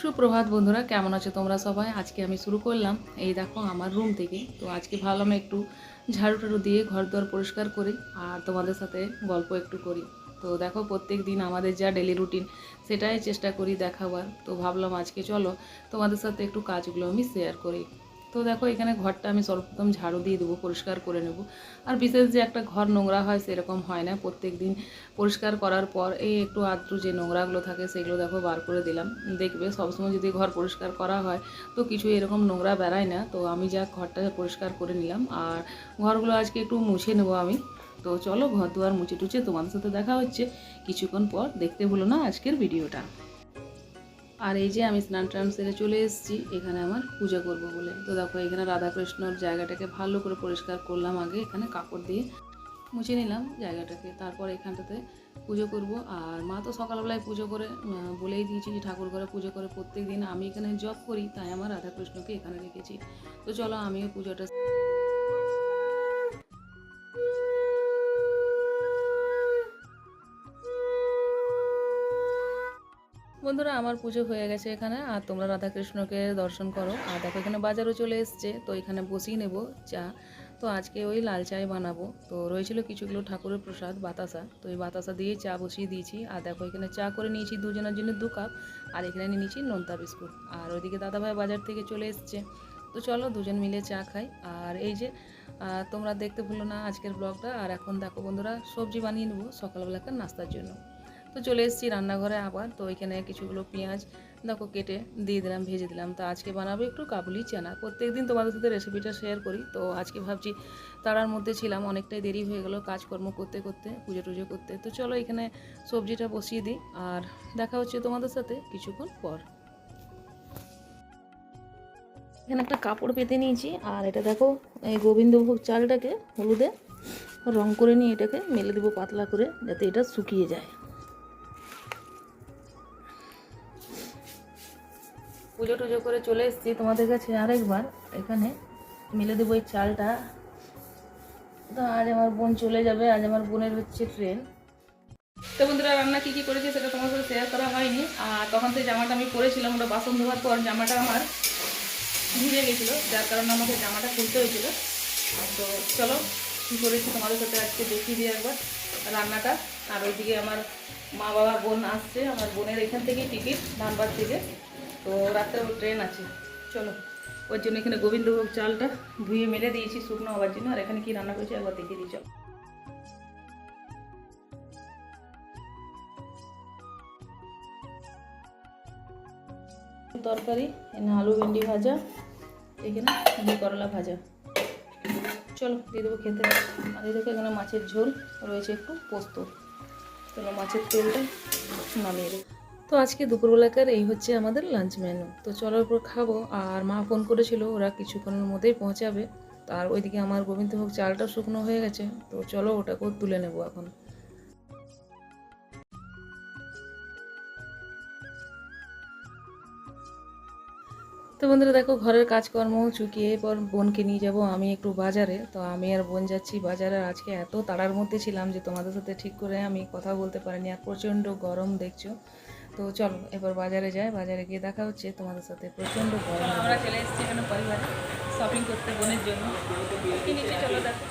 সুপ্রভাত বন্ধুরা, কেমন আছো তোমরা সবাই? আজকে আমি শুরু করলাম এই দেখো আমার রুম থেকে। তো আজকে ভাবলাম একটু ঝাড়ু টাড়ু দিয়ে ঘর দোয়ার পরিষ্কার করি আর তোমাদের সাথে গল্প একটু করি। তো দেখো প্রত্যেক দিন আমাদের যা ডেলি রুটিন সেটাই চেষ্টা করি দেখাবার। তো ভাবলাম আজকে চলো তোমাদের সাথে একটু কাজগুলো আমি শেয়ার করি। তো দেখো, এখানে ঘরটা আমি সর্বপ্রথম ঝাড়ু দিয়ে দেবো, পরিষ্কার করে নেব। আর বিশেষ যে একটা ঘর নোংরা হয়, সেরকম হয় না। প্রত্যেক দিন পরিষ্কার করার পর এই একটু আদ্র যে নোংরাগুলো থাকে, সেগুলো দেখো বার করে দিলাম। দেখবে সবসময় যদি ঘর পরিষ্কার করা হয়, তো কিছু এরকম নোংরা বেড়ায় না। তো আমি যা ঘরটা পরিষ্কার করে নিলাম। আর ঘরগুলো আজকে একটু মুছে নেব আমি। তো চলো, ঘর দুয়ার মুছে টুছে তোমাদের সাথে দেখা হচ্ছে। কিছুক্ষণ পর দেখতে ভুলো না আজকের ভিডিওটা। আর এই যে আমি স্নান টান সেরে চলে এসেছি, এখানে আমার পূজা করব বলে। তো দেখো, এখানে রাধাকৃষ্ণর জায়গাটাকে ভালো করে পরিষ্কার করলাম আগে, এখানে কাপড় দিয়ে মুছে নিলাম জায়গাটাকে। তারপর এখানটাতে পুজো করব। আর মা তো সকালবেলায় পুজো করে বলেই দিয়েছি যে ঠাকুর ঘরে পুজো করে প্রত্যেক দিন আমি এখানে জব করি, তাই আমার রাধাকৃষ্ণকে এখানে রেখেছি। তো চলো, আমিও পুজোটা বন্ধুরা, আমার পুজো হয়ে গেছে এখানে। আর তোমরা রাধাকৃষ্ণকে দর্শন করো। আর দেখো, এখানে বাজারও চলে এসছে। তো এখানে বসিয়ে নেব চা। তো আজকে ওই লাল চাই বানাবো। তো রয়েছিল কিছুগুলো ঠাকুরের প্রসাদ, বাতাসা। তো এই বাতাসা দিয়ে চা বসিয়ে দিয়েছি। আর দেখো, এখানে চা করে নিয়েছি দুজনের জন্য দু কাপ। আর এখানে নিয়ে নিয়েছি নোনতা বিস্কুট। আর ওইদিকে দাদাভাই বাজার থেকে চলে এসছে। তো চলো দুজন মিলে চা খাই। আর এই যে তোমরা দেখতে ভুলো না আজকের ব্লগটা। আর এখন দেখো বন্ধুরা, সবজি বানিয়ে নেব সকালবেলাকার নাস্তার জন্য। তো চলে এসেছি রান্নাঘরে আবার। তো এখানে কিছুগুলো পেঁয়াজ দেখো কেটে দিয়ে দিলাম, ভেজে দিলাম। তো আজকে বানাবো একটু কাবুলি চানা। প্রত্যেক দিন তোমাদের সাথে রেসিপিটা শেয়ার করি। তো আজকে ভাবছি তারার মধ্যে ছিলাম, অনেকটাই দেরি হয়ে গেল কাজকর্ম করতে করতে, পুজো টুজো করতে। তো চলো এখানে সবজিটা বসিয়ে দিই আর দেখা হচ্ছে তোমাদের সাথে কিছুক্ষণ পর। এখানে একটা কাপড় পেতে নিয়েছি আর এটা দেখো, এই গোবিন্দভোগ চালটাকে হলুদে রং করে নিয়ে এটাকে মেলে দেবো পাতলা করে, যাতে এটা শুকিয়ে যায়। পুজো টুজো করে চলে এসেছি। তোমাদের কাছে আরেকবার। এখানে মিলে দেবো এই চালটা। তো আজ আমার বোন চলে যাবে। আজ আমার বোনের হচ্ছে ট্রেন তো বন্ধুরা, রান্না কী কী করেছি সেটা তোমার সাথে শেয়ার করা হয়নি। আর তখন সেই জামাটা আমি পরেছিলাম ওটা বাসন ধোয়ার পর জামাটা আমার ভিজে গেছিল। যার কারণে আমাকে জামাটা খুলতে হয়েছিল। তো চলো, কী করেছি তোমাদের সাথে আজকে দেখিয়ে দিই একবার রান্নাটা। আর ওইদিকে আমার মা বাবা বোন আসছে। আমার বোনের এখান থেকেই টিকিট ধানবাদ থেকে। তো রাত্রে ওর ট্রেন আছে। চলো, ওর জন্য এখানে গোবিন্দভোগ চালটা ধুয়ে মেলে দিয়েছি শুকনো হওয়ার জন্য, আর এখানে কি রান্না করেছি একবার দেখিয়ে দিই, চলো। তরকারি, এখানে আলু ভেন্ডি ভাজা, এখানে করলা ভাজা। চলো, দিয়ে দেবো খেতে। আর দেখো এখানে মাছের ঝোল, রয়েছে একটু পোস্ত। চলো, মাছের তেলটা নামিয়ে দেবো। তো আজকে দুপুরবেলাকার এই হচ্ছে আমাদের লাঞ্চ মেনু তো চলার পর খাব। আর মা ফোন করেছিল, ওরা কিছুক্ষণের মধ্যেই পৌঁছাবে। আর ওইদিকে আমার গোবিন্দভোগ চালটা শুকনো হয়ে গেছে। তো চলো ওটাকেও তুলে নেব এখন। তো বন্ধুরা দেখো, ঘরের কাজকর্ম চুকিয়ে পর বোনকে নিয়ে যাব আমি একটু বাজারে। তো আমি আর বোন যাচ্ছি বাজারে। আজকে এত তাড়ার মধ্যে ছিলাম যে তোমাদের সাথে ঠিক করে আমি কথা বলতে পারিনি। আর প্রচণ্ড গরম, দেখছ? তো চলো এবার বাজারে যাই। বাজারে গিয়ে দেখা হচ্ছে তোমাদের সাথে প্রচণ্ড গরম। আমরা চলে এসেছি এখানে পরিবারে শপিং করতে বোনের জন্য। কি চলো দেখো।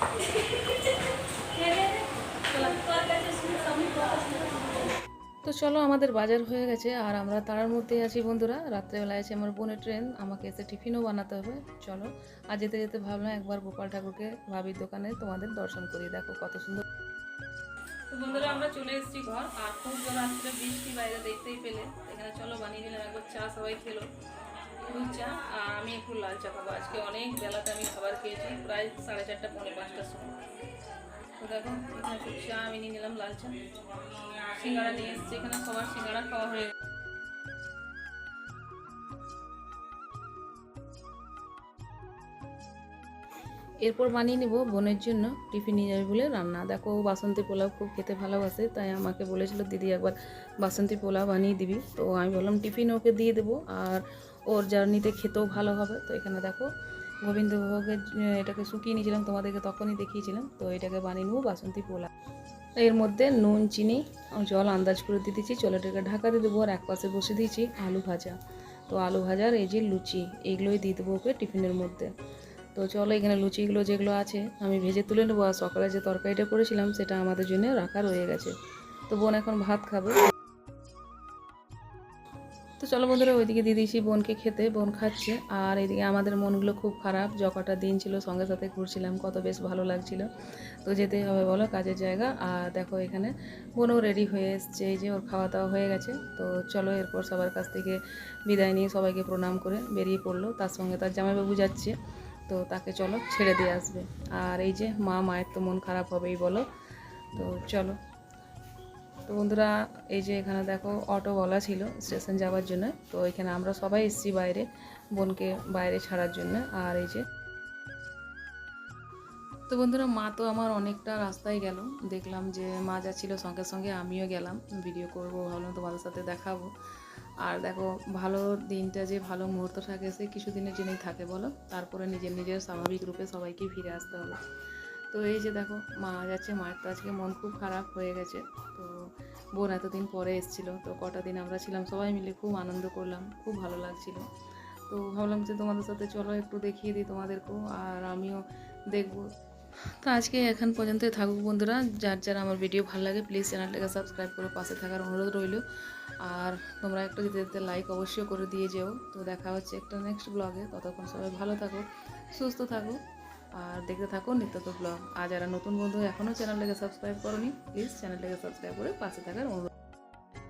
তো চলো আমাদের বাজার হয়ে গেছে আর আমরা তারার মধ্যেই আছি বন্ধুরা। রাত্রেবেলায় আছে আমার বোনের ট্রেন আমাকে এসে টিফিনও বানাতে হবে। চলো আর যেতে যেতে ভাবলাম একবার গোপাল ঠাকুরকে ভাবির দোকানে তোমাদের দর্শন করি দেখো কত সুন্দর তো বন্ধুরা, আমরা চলে এসেছি ঘর। আর খুব জল আসছিল বৃষ্টি বাইরে দেখতেই পেলে, এখানে চলো, বানিয়ে দিলাম একবার চা, সবাই খেলো। দুধ চা, আর আমি একটু লাল চা খাব। আজকে অনেক বেলাতে আমি খাবার খেয়েছি, প্রায় সাড়ে চারটা, পৌনে পাঁচটার সময়। তো দেখো, এখানে চা আমি নিয়ে নিলাম লাল চা। সিঙ্গাড়া নিয়ে এসেছি, এখানে সবার সিঙ্গাড়া খাওয়া হয়ে গেছে। এরপর বানিয়ে নেব, বোনের জন্য টিফিন নিয়ে যাবে বলে রান্না। দেখো বাসন্তী পোলাও খুব খেতে ভালোবাসে, তাই আমাকে বলেছিল, দিদি, একবার বাসন্তী পোলাও বানিয়ে দিবি। তো আমি বললাম, টিফিন ওকে দিয়ে দেবো, আর ওর জার্নিতে খেতেও ভালো হবে। তো এখানে দেখো, গোবিন্দভোগের এটাকে শুকিয়ে নিয়েছিলাম, তোমাদেরকে তখনই দেখিয়েছিলাম। তো এটাকে বানিয়ে নেব বাসন্তী পোলাও। এর মধ্যে নুন, চিনি জল আন্দাজ করে দিয়ে এটাকে ঢাকা দিয়ে দেবো, আর এক পাশে বসে দিয়েছি আলু ভাজা। তো আলু ভাজার এই যে লুচি এইগুলোই দিয়ে দেবো ওকে টিফিনের মধ্যে। তো চলো এখানে লুচিগুলো যেগুলো আছে, আমি ভেজে তুলে নেব। আর সকালে যে তরকারিটা করেছিলাম, সেটা আমাদের জন্য রাখা রয়ে গেছে। তো বোন এখন ভাত খাবে। তো চলো বন্ধুরা, ওইদিকে দিয়ে দিয়েছি বোনকে খেতে, বোন খাচ্ছে। আর এদিকে আমাদের মনগুলো খুব খারাপ। যকটা দিন ছিল, সঙ্গে সাথে ঘুরছিলাম, কত বেশ ভালো লাগছিল। তো যেতেই হবে বলো, কাজের জায়গা। আর দেখো এখানে বোনও রেডি হয়ে এসছে, এই যে ওর খাওয়া দাওয়া হয়ে গেছে। তো চলো এরপর সবার কাছ থেকে বিদায় নিয়ে সবাইকে প্রণাম করে বেরিয়ে পড়ল। তার সঙ্গে তার জামাইবাবু যাচ্ছে। তো তাকে চলো ছেড়ে দিয়ে আসবে। আর এই যে মা, মায়ের তো মন খারাপ হবেই বলো। তো চলো। তো বন্ধুরা, এই যে এখানে দেখো অটো বলা ছিল স্টেশন যাওয়ার জন্য। তো এখানে আমরা সবাই এসেছি বাইরে, বোনকে বাইরে ছাড়ার জন্য। আর এই যে তো বন্ধুরা, মা তো আমার অনেকটা রাস্তায় গেল। দেখলাম যে মা যাচ্ছিল সঙ্গে সঙ্গে, আমিও গেলাম। ভিডিও করব, ভাবলাম তোমাদের সাথে দেখাবো। আর দেখো, ভালো দিনটা যে ভালো মুহূর্ত থাকে সে কিছুদিনের জন্যই থাকে, বলো? তারপরে নিজের নিজের স্বাভাবিক রূপে সবাইকে ফিরে আসতে হবে। তো এই যে দেখো মা যাচ্ছে মায়ের তো আজকে মন খুব খারাপ হয়ে গেছে। তো বোন এতদিন পরে এসেছিল, তো কটা দিন আমরা ছিলাম, সবাই মিলে খুব আনন্দ করলাম, খুব ভালো লাগছিল। তো ভাবলাম যে তোমাদের সাথে চলো, একটু দেখিয়ে দিই তোমাদেরকেও, আর আমিও দেখব। তো আজকে এখান পর্যন্তই থাকুক বন্ধুরা। যার যার আমার ভিডিও ভালো লাগে প্লিজ চ্যানেলটাকে সাবস্ক্রাইব করে পাশে থাকার অনুরোধ রইল। আর তোমরা একটা যেতে যেতে লাইক অবশ্যই করে দিয়ে যেও। তো দেখা হচ্ছে একটা নেক্সট ব্লগে ততক্ষণ সবাই ভালো থাকো, সুস্থ থাকো, আর দেখতে থাকো নিত্য তো ব্লগ আর যারা নতুন বন্ধু এখনও চ্যানেলটাকে সাবস্ক্রাইব করোনি প্লিজ চ্যানেলটাকে সাবস্ক্রাইব করে পাশে থাকার অনুরোধ।